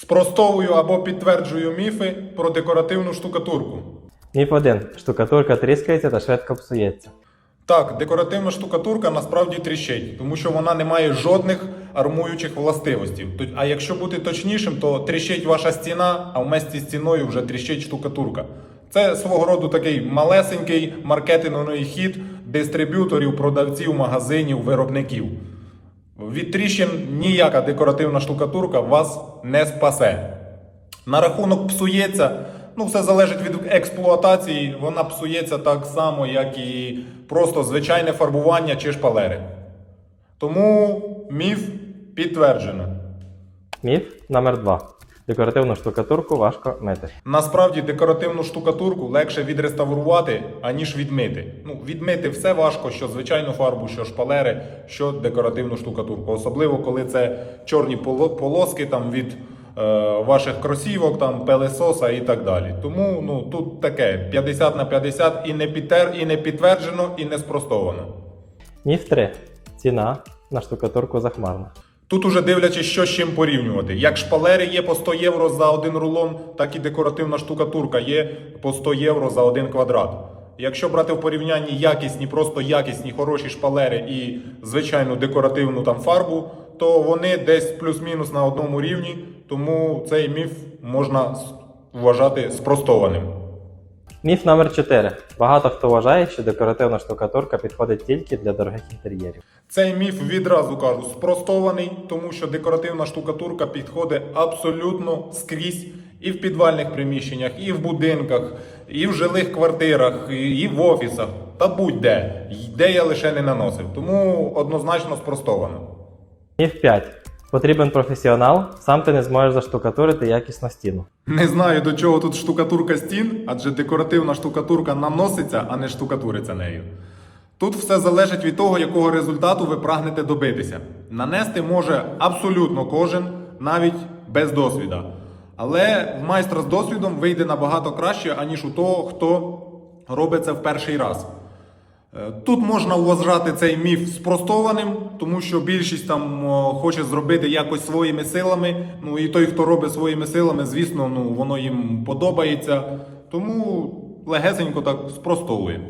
Спростовую або підтверджую міфи про декоративну штукатурку. Міф 1. Штукатурка тріскається та швидко псується. Так, декоративна штукатурка насправді тріщить, тому що вона не має жодних армуючих властивостей. А якщо бути точнішим, то тріщить ваша стіна, а вместе з стіною вже тріщить штукатурка. Це свого роду такий малесенький маркетинговий хід дистриб'юторів, продавців, магазинів, виробників. Від тріщин ніяка декоративна штукатурка вас не спасе. На рахунок псується, ну все залежить від експлуатації. Вона псується так само, як і просто звичайне фарбування чи шпалери. Тому міф підтверджено. Міф номер 2. Декоративну штукатурку важко мити. Насправді декоративну штукатурку легше відреставрувати, аніж відмити. Ну, відмити все важко, що звичайну фарбу, що шпалери, що декоративну штукатурку. Особливо коли це чорні полоски там від е, ваших кросівок, там пелесоса і так далі. Тому ну тут таке 50 на 50 і не підтер, і не підтверджено, і не спростовано. Міф 3. Ціна на штукатурку захмарна. Тут уже дивлячись, що з чим порівнювати. Як шпалери є по 100 євро за один рулон, так і декоративна штукатурка є по 100 євро за один квадрат. Якщо брати в порівнянні якісні, просто якісні, хороші шпалери і звичайну декоративну там фарбу, то вони десь плюс-мінус на одному рівні, тому цей міф можна вважати спростованим. Міф номер 4. Багато хто вважає, що декоративна штукатурка підходить тільки для дорогих інтер'єрів. Цей міф відразу кажу спростований, тому що декоративна штукатурка підходить абсолютно скрізь і в підвальних приміщеннях, і в будинках, і в жилих квартирах, і в офісах, та будь-де, де я лише не наносив. Тому однозначно спростовано. Міф 5. Потрібен професіонал, сам ти не зможеш заштукатурити якісно стіну. Не знаю до чого тут штукатурка стін, адже декоративна штукатурка наноситься, а не штукатуриться нею. Тут все залежить від того, якого результату ви прагнете добитися. Нанести може абсолютно кожен, навіть без досвіда. Але в майстра з досвідом вийде набагато краще, аніж у того, хто робить це в перший раз. Е, Тут можна вважати цей міф спростованим, тому що більшість там хоче зробити якось своїми силами. Ну і той, хто робить своїми силами, звісно, ну воно їм подобається. Тому легесенько так спростовує.